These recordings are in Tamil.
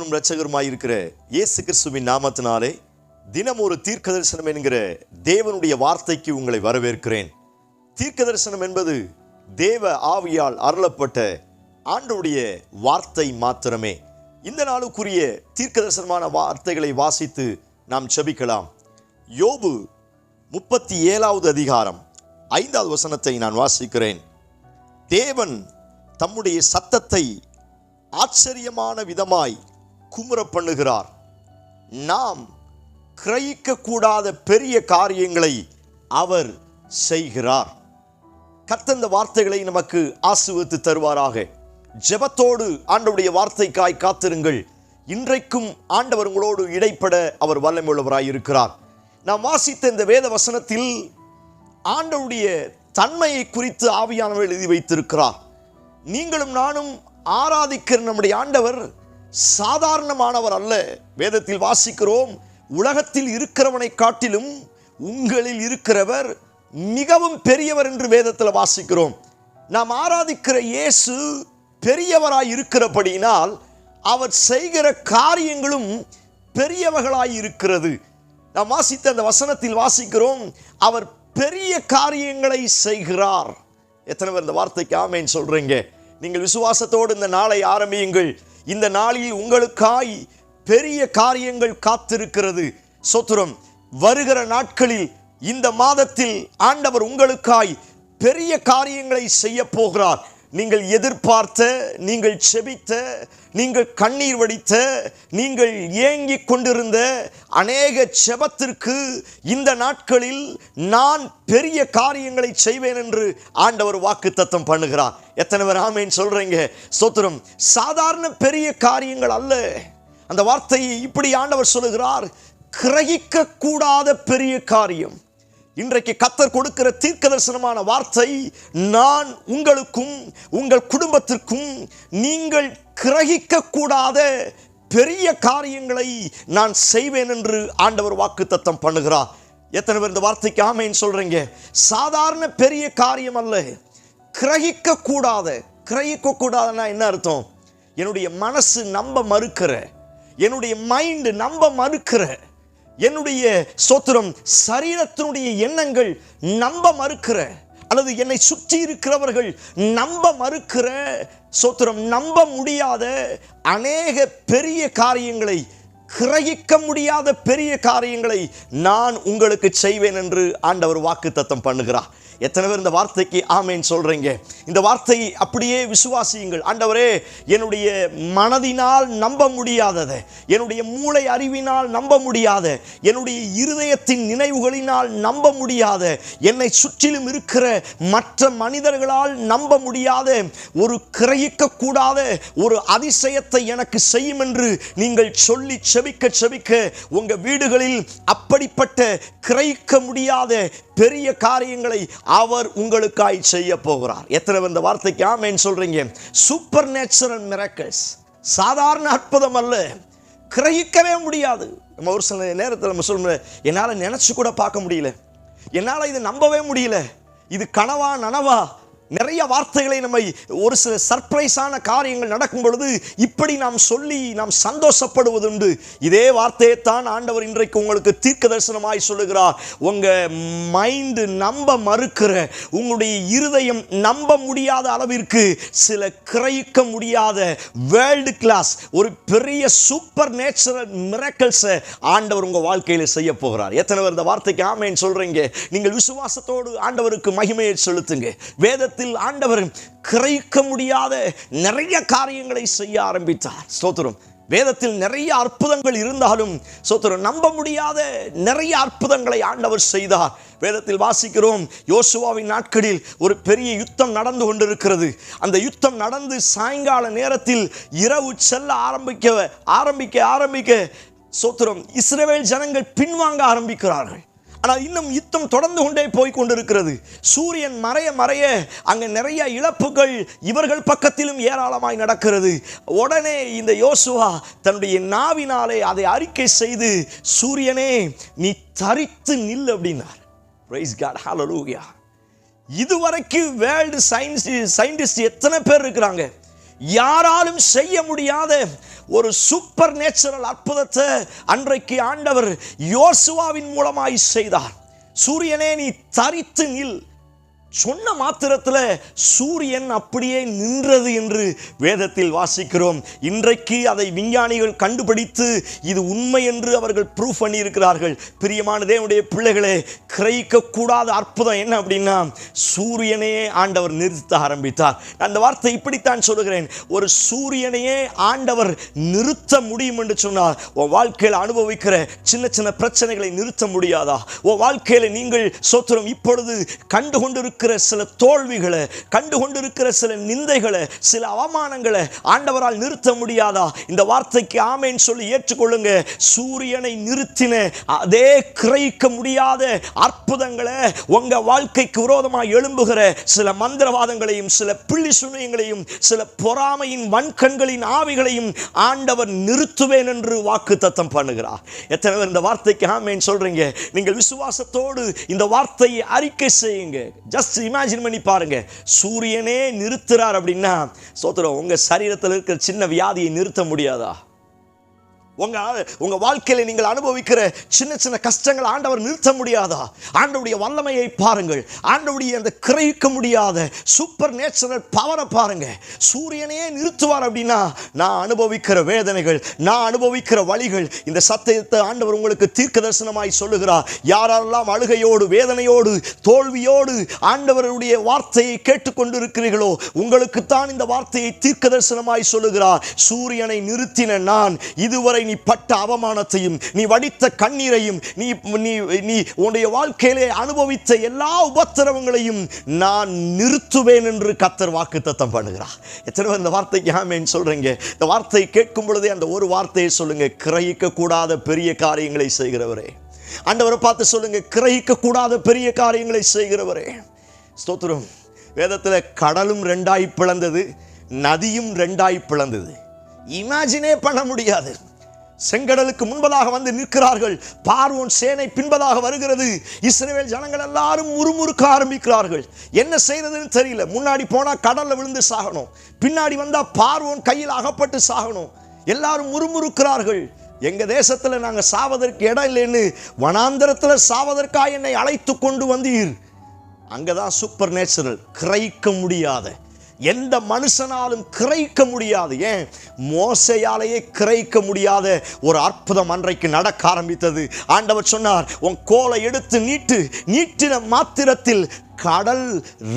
ஆண்டவரும் இரட்சகருமாய் இருக்கிற இயேசு கிறிஸ்துவின் நாமத்தினாலே தினம் ஒரு தீர்க்க தரிசனம் என்கிற தேவனுடைய வார்த்தைக்கு உங்களை வரவேற்கிறேன். தீர்க்க தரிசனம் என்பது தேவ ஆவியால் அருளப்பட்ட ஆண்டுடைய வார்த்தை மாத்திரமே. இந்த நாளுக்குரிய தீர்க்க தரிசனமான வார்த்தைகளை வாசித்து நாம் செபிக்கலாம் யோபு முப்பத்தி ஏழாவது அதிகாரம் ஐந்தாவது வசனத்தை நான் வாசிக்கிறேன். தேவன் தம்முடைய சத்தத்தை ஆச்சரியமான விதமாய் குமுற பண்ணுகிறார் நாம் கிரகிக்கக்கூடாத பெரிய காரியங்களை அவர் செய்கிறார். கத்தந்த வார்த்தைகளை நமக்கு ஆசுவித்து தருவாராக. ஜெபத்தோடு ஆண்டவுடைய வார்த்தைக்காய் காத்திருங்கள். இன்றைக்கும் ஆண்டவர் உங்களோடு இடைப்பட அவர் வல்லமையுள்ளவராய் இருக்கிறார். நாம் வாசித்த இந்த வேத வசனத்தில் ஆண்டவுடைய தன்மையை குறித்து ஆவியானவர் எழுதி வைத்திருக்கிறார். நீங்களும் நானும் ஆராதிக்கிற நம்முடைய ஆண்டவர் சாதாரணமானவர் அல்ல. வேதத்தில் வாசிக்கிறோம் உலகத்தில் இருக்கிறவனை காட்டிலும் உங்களில் இருக்கிறவர் மிகவும் பெரியவர் என்று வேதத்தில் வாசிக்கிறோம். நாம் ஆராதிக்கிற இயேசு பெரியவராய் இருக்கிறபடியினால் அவர் செய்கிற காரியங்களும் பெரியவர்களாய் இருக்கிறது. நாம் வாசித்த அந்த வசனத்தில் வாசிக்கிறோம் அவர் பெரிய காரியங்களை செய்கிறார். எத்தனை பேர் இந்த வார்த்தைக்கு ஆமேன்னு சொல்றீங்க? நீங்கள் விசுவாசத்தோடு இந்த நாளை ஆரம்பியுங்கள். இந்த நாளில் உங்களுக்காய் பெரிய காரியங்கள் காத்திருக்கிறது. சொத்துரம் வருகிற நாட்களில் இந்த மாதத்தில் ஆண்டவர் உங்களுக்காய் பெரிய காரியங்களை செய்ய போகிறார். நீங்கள் எதிர்பார்த்த நீங்கள் செபித்த நீங்கள் கண்ணீர் வடித்த நீங்கள் ஏங்கிக் கொண்டிருந்த அநேக செபத்திற்கு இந்த நாட்களில் நான் பெரிய காரியங்களை செய்வேன் என்று ஆண்டவர் வாக்கு தத்தம் பண்ணுகிறார். எத்தனை பேர் ஆமேன்னு சொல்றீங்க? சோத்திரம் சாதாரண பெரிய காரியங்கள் அல்ல. அந்த வார்த்தையை இப்படி ஆண்டவர் சொல்லுகிறார் கிரகிக்க கூடாத பெரிய காரியம். இன்றைக்கு கத்தர் கொடுக்கிற தீர்க்க தரிசனமான வார்த்தை நான் உங்களுக்கும் உங்கள் குடும்பத்திற்கும் நீங்கள் கிரகிக்க கூடாத பெரிய காரியங்களை நான் செய்வேன் என்று ஆண்டவர் வாக்கு தத்தம் பண்ணுகிறார். எத்தனை பேர் இந்த வார்த்தைக்கு ஆமைன்னு சொல்றீங்க? சாதாரண பெரிய காரியம் அல்ல. கிரகிக்க கூடாத கிரகிக்க கூடாதுன்னா என்ன அர்த்தம்? என்னுடைய மனசு நம்ப மறுக்கிற என்னுடைய மைண்டு நம்ப மறுக்கிற என்னுடைய சோத்திரம் சரீரத்தினுடைய எண்ணங்கள் நம்ப மறுக்கிற அல்லது என்னை சுற்றி இருக்கிறவர்கள் நம்ப மறுக்கிற சோத்திரம் நம்ப முடியாத அநேக பெரிய காரியங்களை கிரகிக்க முடியாத பெரிய காரியங்களை நான் உங்களுக்கு செய்வேன் என்று ஆண்டவர் வாக்கு தத்தம் பண்ணுகிறார். எத்தனை பேர் இந்த வார்த்தைக்கு ஆமைன்னு சொல்கிறீங்க இந்த வார்த்தையை அப்படியே விசுவாசியுங்கள். ஆண்டவரே என்னுடைய மனதினால் நம்ப முடியாததை என்னுடைய மூளை அறிவினால் நம்ப முடியாத என்னுடைய இருதயத்தின் நினைவுகளினால் நம்ப முடியாத என்னை சுற்றிலும் இருக்கிற மற்ற மனிதர்களால் நம்ப முடியாத ஒரு கிரகிக்கக்கூடாத ஒரு அதிசயத்தை எனக்கு செய்யும் என்று நீங்கள் சொல்லி செபிக்க செபிக்க உங்கள் வீடுகளில் அப்படிப்பட்ட கிரகிக்க முடியாத பெரிய காரியங்களை அவர் உங்களுக்காய் செய்ய போகிறார். எத்தனை இந்த வார்த்தைக்கு ஆமேன்னு சொல்கிறீங்க சூப்பர் நேச்சுரல் மிராக்கிள்ஸ் சாதாரண அற்புதம் அல்ல. கிரகிக்கவே முடியாது. நம்ம ஒரு சில நேரத்தில் நம்ம சொல்லுவோம் என்னால் நினச்சி கூட பார்க்க முடியல. என்னால் இது நம்பவே முடியல. இது கனவா நனவா? நிறைய வார்த்தைகளை நம்மை ஒரு சில சர்ப்ரைஸான காரியங்கள் நடக்கும் பொழுது இப்படி நாம் சொல்லி நாம் சந்தோஷப்படுவதுண்டு. இதே வார்த்தையைத்தான் ஆண்டவர் இன்றைக்கு உங்களுக்கு தீர்க்க தரிசனமாய் சொல்லுகிறார். உங்கள் மைண்டு நம்ப மறுக்கிற உங்களுடைய இருதயம் நம்ப முடியாத அளவிற்கு சில கிரகிக்க முடியாத வேர்ல்டு கிளாஸ் ஒரு பெரிய சூப்பர் நேச்சுரல் மிரக்கல்ஸை ஆண்டவர் உங்கள் வாழ்க்கையில் செய்ய போகிறார். எத்தனை பேர் இந்த வார்த்தைக்கு ஆமைன்னு சொல்கிறீங்க நீங்கள் விசுவாசத்தோடு ஆண்டவருக்கு மகிமையை செலுத்துங்க. வேதத்தை நேரத்தில் ஆண்டவர் கிரைக்க முடியாத நிறைய காரியங்களை செய்ய ஆரம்பித்தார். ஸ்தோத்திரம் வேதத்தில் நிறைய அற்புதங்கள் இருந்தாலும் சோத்திரம் நம்ப முடியாத நிறைய அற்புதங்களை ஆண்டவர் செய்தார். வேதத்தில் வாசிக்கிறோம் யோசுவாவின் நாட்களில் ஒரு பெரிய யுத்தம் நடந்து கொண்டிருக்கிறது. அந்த யுத்தம் நடந்து சாயங்கால நேரத்தில் இரவு செல்ல ஆரம்பிக்க ஆரம்பிக்க ஆரம்பிக்க சோத்திரம் இஸ்ரேவேல் ஜனங்கள் பின்வாங்க ஆரம்பிக்கிறார்கள். ஆனால் இன்னும் யுத்தம் தொடர்ந்து கொண்டே போய் கொண்டிருக்கிறது. சூரியன் மறைய மறைய அங்கே நிறைய இழப்புகள் இவர்கள் பக்கத்திலும் ஏராளமாய் நடக்கிறது. உடனே இந்த யோசுவா தன்னுடைய நாவினாலே அதை அறிக்கை செய்து சூரியனே நீ தரித்து நில் அப்படின்னார். பிரைஸ் காட் ஹalleluya இதுவரைக்கும் வேர்ல்டு சயின்ஸ் சயின்டிஸ்ட் எத்தனை பேர் இருக்கிறாங்க? யாராலும் செய்ய முடியாத ஒரு சூப்பர் நேச்சுரல் அற்புதத்தை அன்றைக்கு ஆண்டவர் யோசுவாவின் மூலமாய் செய்தார். சூரியனே நீ தரித்து நில். சொன்ன மாத்திரத்தில் சூரியன் அப்படியே நின்றது என்று வேதத்தில் வாசிக்கிறோம். இன்றைக்கு அதை விஞ்ஞானிகள் கண்டுபிடித்து இது உண்மை என்று அவர்கள் ப்ரூவ் பண்ணியிருக்கிறார்கள். பிரியமான தேவனுடைய பிள்ளைகளே கிரகிக்கக்கூடாத அற்புதம் என்ன அப்படின்னா சூரியனையே ஆண்டவர் நிறுத்த ஆரம்பித்தார். அந்த வார்த்தை இப்படித்தான் சொல்லுகிறேன். ஒரு சூரியனையே ஆண்டவர் நிறுத்த முடியும் என்று சொன்னால் உன் வாழ்க்கையில் அனுபவிக்கிற சின்ன சின்ன பிரச்சனைகளை நிறுத்த முடியாதா? உன் வாழ்க்கையில் நீங்கள் சோத்திரம் இப்பொழுது கண்டு கொண்டிருக்கிற சில தோல்விகளை கண்டு கொண்டிருக்கிற சில நிந்தைகளை சில அவமானங்களை ஆண்டவரால் நிறுத்த முடியாதா? இந்த வார்த்தைக்கு ஆமைன்னு சொல்லி ஏற்றுக்கொள்ளுங்க. சூரியனை நிறுத்தின அதே கிரகிக்க முடியாத அற்புதங்களை உங்க வாழ்க்கைக்கு விரோதமாக எழும்புகிற சில மந்திரவாதங்களையும் சில பிள்ளி சுனியங்களையும் சில பொறாமையின் வன்கண்களின் ஆவிகளையும் ஆண்டவர் நிறுத்துவேன் என்று வாக்கு தத்தம் பண்ணுகிறார். எத்தனை பேர் இந்த வார்த்தைக்கு ஆமேன்னு சொல்றீங்க? நீங்கள் விசுவாசத்தோடு இந்த வார்த்தையை அறிக்கை செய்யுங்க. ஜஸ்ட் இமேஜின் பண்ணி பாருங்க. சூரியனே நிறுத்துறார் அப்படின்னா சோத்திரம் உங்க சரீரத்தில் இருக்கிற சின்ன வியாதியை நிறுத்த முடியாதா? உங்கள் உங்க வாழ்க்கையில நீங்கள் அனுபவிக்கிற சின்ன சின்ன கஷ்டங்கள் ஆண்டவர் நிறுத்த முடியாதா? ஆண்டவுடைய வல்லமையை பாருங்கள். ஆண்டவுடைய அந்த கிரகிக்க முடியாத சூப்பர் நேச்சுரல் பவரை பாருங்க. சூரியனையே நிறுத்துவார் அப்படின்னா நான் அனுபவிக்கிற வேதனைகள் நான் அனுபவிக்கிற வழிகள் இந்த சத்தியத்தை ஆண்டவர் உங்களுக்கு தீர்க்க தரிசனமாய் சொல்லுகிறார். யாரெல்லாம் அழுகையோடு வேதனையோடு தோல்வியோடு ஆண்டவருடைய வார்த்தையை கேட்டுக்கொண்டிருக்கிறீர்களோ உங்களுக்குத்தான் இந்த வார்த்தையை தீர்க்க தரிசனமாய் சொல்லுகிறார். சூரியனை நிறுத்தின நான் இதுவரை நீ பட்ட அவமானத்தையும் நீ வடித்த கண்ணீரையும் நீ நீ நீ உன்னுடைய வாழ்க்கையிலே அனுபவித்த எல்லா உபத்திரவங்களையும் நான் நிறுத்துவேன் என்று கத்தர் வாக்கு தத்தம் பண்ணுகிறார். எத்தனை பேர் இந்த வார்த்தை ஆமேன்னு சொல்றீங்க. இந்த வார்த்தை கேட்கும் பொழுதே அந்த ஒரு வார்த்தையை சொல்லுங்க. கிரகிக்க கூடாத பெரிய காரியங்களை செய்கிறவரே. ஆண்டவரை பார்த்து சொல்லுங்க. கிரகிக்க கூடாத பெரிய காரியங்களை செய்கிறவரே. ஸ்தோத்திரம். வேதத்தில் கடலும் ரெண்டாய் பிளந்தது நதியும் ரெண்டாய் பிளந்தது. இமேஜினே பண்ண முடியாது. செங்கடலுக்கு முன்பதாக வந்து நிற்கிறார்கள். பார்வோன் சேனை பின்பதாக வருகிறது. இஸ்ரேல் ஜனங்கள் எல்லாரும் முறுமுறுக்க ஆரம்பிக்கிறார்கள். என்ன செய்யறதுன்னு தெரியல. முன்னாடி போனால் கடலில் விழுந்து சாகணும். பின்னாடி வந்தால் பார்வோன் கையில் அகப்பட்டு சாகணும். எல்லாரும் முறுமுறுக்கிறார்கள். எங்கள் தேசத்தில் நாங்கள் சாவதற்கு இடம் இல்லைன்னு வனாந்திரத்தில் சாவதற்காக என்னை அழைத்து கொண்டு வந்தீர். அங்கே தான் சூப்பர் நேச்சுரல் கிரைக்க முடியாத எந்த மனுஷனாலும் கிரைக்க முடியாது. ஏன்? மோசையாலேயே கிரைக்க முடியாத ஒரு அற்புதம் அன்றைக்கு நடக்க ஆரம்பித்தது. ஆண்டவர் சொன்னார் உன் கோலை எடுத்து நீட்டு. நீட்டின மாத்திரத்தில் கடல்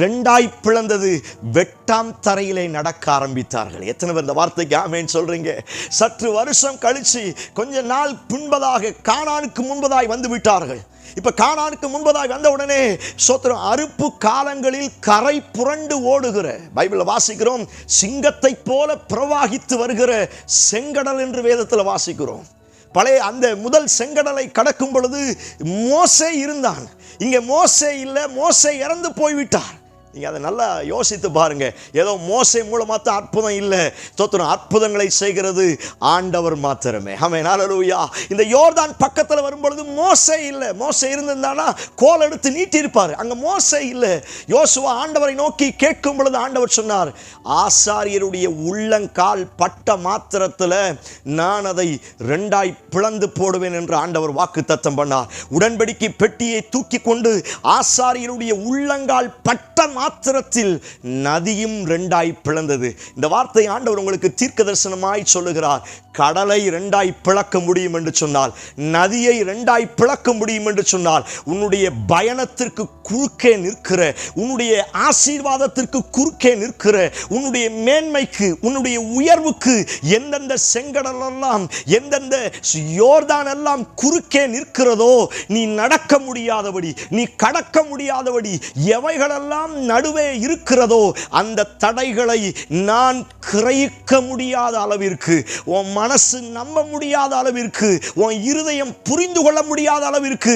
ரெண்டாய் பிளந்தது. வெட்டாம் தரையிலே நடக்க ஆரம்பித்தார்கள். எத்தனை பேர் இந்த வார்த்தைக்கு ஆமேன்னு சொல்றீங்க? சற்று வருஷம் கழிச்சு கொஞ்ச நாள் பின்பதாக காணானுக்கு முன்பதாய் வந்து விட்டார்கள். இப்ப காணானுக்கு முன்பதாய் வந்த உடனே சோத்திரம் அறுப்பு காலங்களில் கரை புரண்டு ஓடுகிற பைபிளில் வாசிக்கிறோம் சிங்கத்தை போல பிரவாகித்து வருகிற செங்கடல் என்று வேதத்தில் வாசிக்கிறோம். பழைய அந்த முதல் செங்கடலை கடக்கும் பொழுது மோசே இருந்தான். இங்க மோசே இல்லை மோசே இறந்து போய்விட்டார். நீங்கள் அதை நல்லா யோசித்து பாருங்க. ஏதோ மோசை மூலமாக தான் அற்புதம் இல்லை. தோத்திரம் அற்புதங்களை செய்கிறது ஆண்டவர் மாத்திரமே. ஆமே ஹalleluya. இந்த யோர்தான் பக்கத்தில் வரும்பொழுது மோசை இல்லை. மோசை இருந்திருந்தானா? கோல் எடுத்து நீட்டியிருப்பார். அங்கே மோசை இல்லை. யோசுவா ஆண்டவரை நோக்கி கேட்கும் பொழுது ஆண்டவர் சொன்னார் ஆசாரியருடைய உள்ளங்கால் பட்ட மாத்திரத்தில் நான் அதை ரெண்டாய் பிளந்து போடுவேன் என்று ஆண்டவர் வாக்கு தத்தம் பண்ணார். உடன்படிக்கை பெட்டியை தூக்கி கொண்டு ஆசாரியருடைய உள்ளங்கால் பட்ட மாத்திரத்தில் நதியும் ரெண்டாய் பிளந்தது. இந்த வார்த்தை ஆண்டவர் உங்களுக்கு தீர்க்க தரிசனமாய் சொல்லுகிறார். கடலை ரெண்டாய் பிளக்க முடியும் என்று சொன்னால் நதியை ரெண்டாய் பிளக்க முடியும் என்று சொன்னால் உன்னுடைய பயணத்திற்கு குறுக்கே நிற்கிற உன்னுடைய ஆசீர்வாதத்திற்கு குறுக்கே நிற்கிற உன்னுடைய மேன்மைக்கு உன்னுடைய உயர்வுக்கு எந்தெந்த செங்கடலெல்லாம் எந்தெந்த யோர்தான் எல்லாம் குறுக்கே நிற்கிறதோ நீ நடக்க முடியாதபடி நீ கடக்க முடியாதபடி எவைகளெல்லாம் நடுவே இருக்கிறதோ அந்த தடைகளை நான் கிரகிக்க முடியாத அளவிற்கு உன் மனசு நம்ப முடியாத அளவிற்கு உன் இருதயம் புரிந்து கொள்ள முடியாத அளவிற்கு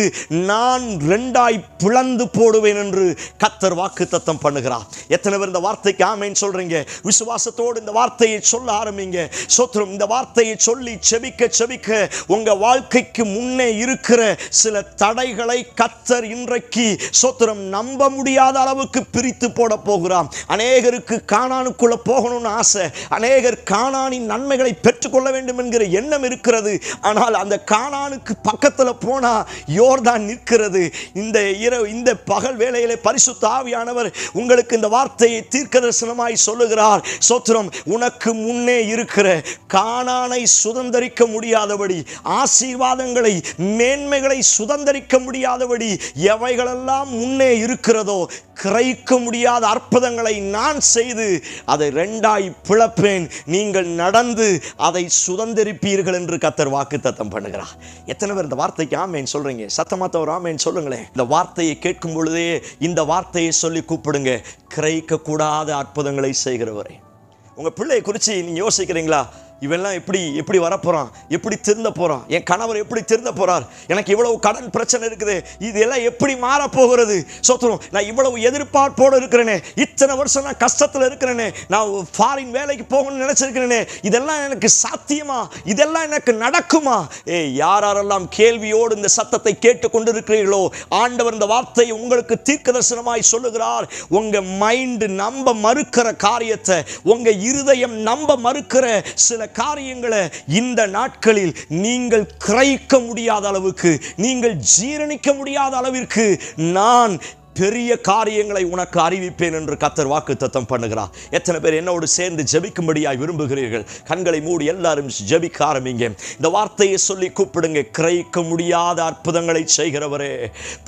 நான் ரெண்டாய் பிளந்து போடுவேன் என்று கத்தர் வாக்கு தத்தம் பண்ணுகிறார். எத்தனை பேர் இந்த வார்த்தைக்கு ஆமைன்னு சொல்றீங்க? விசுவாசத்தோடு இந்த வார்த்தையை சொல்ல ஆரம்பிங்க. சோத்திரம் இந்த வார்த்தையை சொல்லி செபிக்க செபிக்க உங்க வாழ்க்கைக்கு முன்னே இருக்கிற சில தடைகளை கத்தர் இன்றைக்கு சோத்திரம் நம்ப முடியாத அளவுக்கு பிரி பிரித்து போட போகிறான். அநேகருக்கு காணானுக்குள்ள போகணும்னு ஆசை. அநேகர் காணானின் நன்மைகளை பெற்றுக்கொள்ள வேண்டும் என்கிற எண்ணம் இருக்கிறது. ஆனால் அந்த காணானுக்கு பக்கத்தில் போனா யோர்தான் நிற்கிறது. இந்த இரவு இந்த பகல் வேளையிலே பரிசுத்த ஆவியானவர் உங்களுக்கு இந்த வார்த்தையை தீர்க்க தரிசனமாய் சொல்லுகிறார். சோத்திரம் உனக்கு முன்னே இருக்கிற காணானை சுதந்திரிக்க முடியாதபடி ஆசீர்வாதங்களை மேன்மைகளை சுதந்திரிக்க முடியாதபடி எவைகளெல்லாம் முன்னே இருக்கிறதோ கிரைக்கு கிரகிக்க முடியாத அற்புதங்களை நான் செய்து அதை ரெண்டாய் பிளப்பேன். நீங்கள் நடந்து அதை சுதந்திரிப்பீர்கள் என்று கத்தர் வாக்கு தத்தம் பண்ணுகிறார். எத்தனை பேர் இந்த வார்த்தைக்கு ஆமேன் சொல்றீங்க? சத்தமாத்தவர் ஆமேன் சொல்லுங்களேன். இந்த வார்த்தையை கேட்கும் பொழுதே இந்த வார்த்தையை சொல்லி கூப்பிடுங்க. கிரைக்க கூடாத அற்புதங்களை செய்கிறவரை. உங்க பிள்ளையை குறித்து நீங்க யோசிக்கிறீங்களா? இவெல்லாம் எப்படி எப்படி வரப்போறான்? எப்படி திருந்த போறான்? என் கணவர் எப்படி திருந்த போறார்? எனக்கு இவ்வளவு கடன் பிரச்சனை இருக்குது. இதெல்லாம் எப்படி மாறப் போகிறது நான் இவ்வளவு எதிர்பார்ப்போடு இருக்கிறேனே. இத்தனை வருஷம் நான் கஷ்டத்தில் இருக்கிறேனே. நான் ஃபாரின் வேலைக்கு போகணும்னு நினைச்சிருக்கிறேனே. இதெல்லாம் எனக்கு சாத்தியமா? இதெல்லாம் எனக்கு நடக்குமா? ஏ யாரெல்லாம் கேள்வியோடு இந்த சத்தத்தை கேட்டு கொண்டிருக்கிறீர்களோ ஆண்டவர் இந்த வார்த்தையை உங்களுக்கு தீர்க்க தரிசனமாய் சொல்லுகிறார். உங்க மைண்டு நம்ப மறுக்கிற காரியத்தை உங்க இருதயம் நம்ப மறுக்கிற சில காரியங்களை இந்த நாட்களில் நீங்கள் கிரகிக்க முடியாத அளவுக்கு நீங்கள் ஜீரணிக்க முடியாத அளவிற்கு நான் பெரிய காரியங்களை உனக்கு அறிவிப்பேன் என்று கத்தர் வாக்கு தத்தம் பண்ணுகிறார். எத்தனை பேர் என்னோடு சேர்ந்து ஜெபிக்கும்படியாய் விரும்புகிறீர்கள்? கண்களை மூடி எல்லாரும் ஜபிக்க ஆரம்பிங்க. இந்த வார்த்தையை சொல்லி கூப்பிடுங்க. கிரைக்க முடியாத அற்புதங்களை செய்கிறவரே.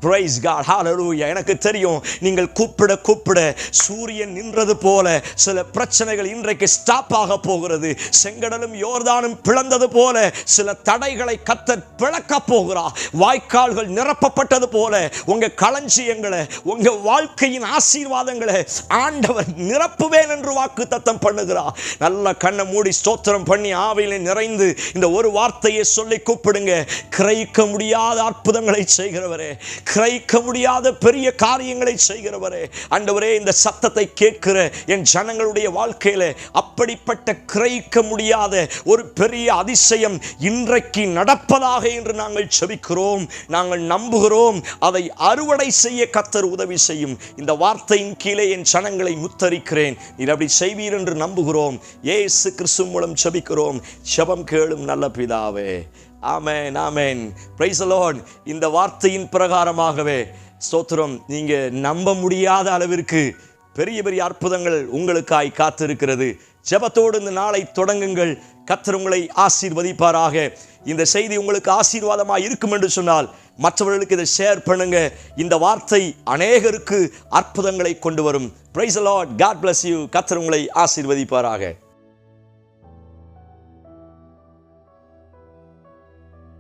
பிரைஸ் காட் ஹalleluya எனக்கு தெரியும் நீங்கள் கூப்பிட கூப்பிட சூரியன் நின்றது போல சில பிரச்சனைகள் இன்றைக்கு ஸ்டாப் ஆக போகிறது. செங்கடலும் யோர்தானும் பிளந்தது போல சில தடைகளை கத்தர் பிளக்க போகிறார். வாய்க்கால்கள் நிரப்பப்பட்டது போல உங்க களஞ்சியங்களை உங்க வாழ்க்கையின் ஆசீர்வாதங்களை ஆண்டவர் நிரப்புவேன் என்று வாக்கு தத்தம் பண்ணுகிறார். நல்ல கண்ணை மூடி ஸ்தோத்திரம் பண்ணி ஆவையில் நிறைந்து இந்த ஒரு வார்த்தையை சொல்லி கூப்பிடுங்க. கிரைக்க முடியாத அற்புதங்களை செய்கிறவரே கிரகிக்க முடியாத பெரிய காரியங்களை செய்கிறவரே. ஆண்டவரே இந்த சத்தத்தை கேட்கிற என் ஜனங்களுடைய வாழ்க்கையில அப்படிப்பட்ட கிரைக்க முடியாத ஒரு பெரிய அதிசயம் இன்றைக்கு நடப்பதாக என்று நாங்கள் செபிக்கிறோம். நாங்கள் நம்புகிறோம். அதை அறுவடை செய்ய கத்தர் உதவி செய்யும். இந்த வார்த்தையின் கீழே என் சனங்களை முத்தரிக்கிறேன். நீர் அப்படி செய்வீர் என்று நம்புகிறோம். ஏசு கிறிஸ்து மூலம் செபிக்கிறோம். செபம் கேளும் நல்ல பிதாவே. ஆமேன் ஆமேன். பிரைஸ் லார்ட் இந்த வார்த்தையின் பிரகாரமாகவே ஸ்தோத்திரம் நீங்கள் நம்ப முடியாத அளவிற்கு பெரிய பெரிய அற்புதங்கள் உங்களுக்காய் காத்திருக்கிறது. ஜெபத்தோடு இந்த நாளை தொடங்குங்கள். கத்தர் உங்களை ஆசீர்வதிப்பாராக. இந்த செய்தி உங்களுக்கு ஆசீர்வாதமாக இருக்கும் என்று சொன்னால் மற்றவர்களுக்கு இதை ஷேர் பண்ணுங்க. இந்த வார்த்தை அநேகருக்கு அற்புதங்களை கொண்டு வரும். Praise Lord God bless you கத்தர் உங்களை ஆசீர்வதிப்பாராக.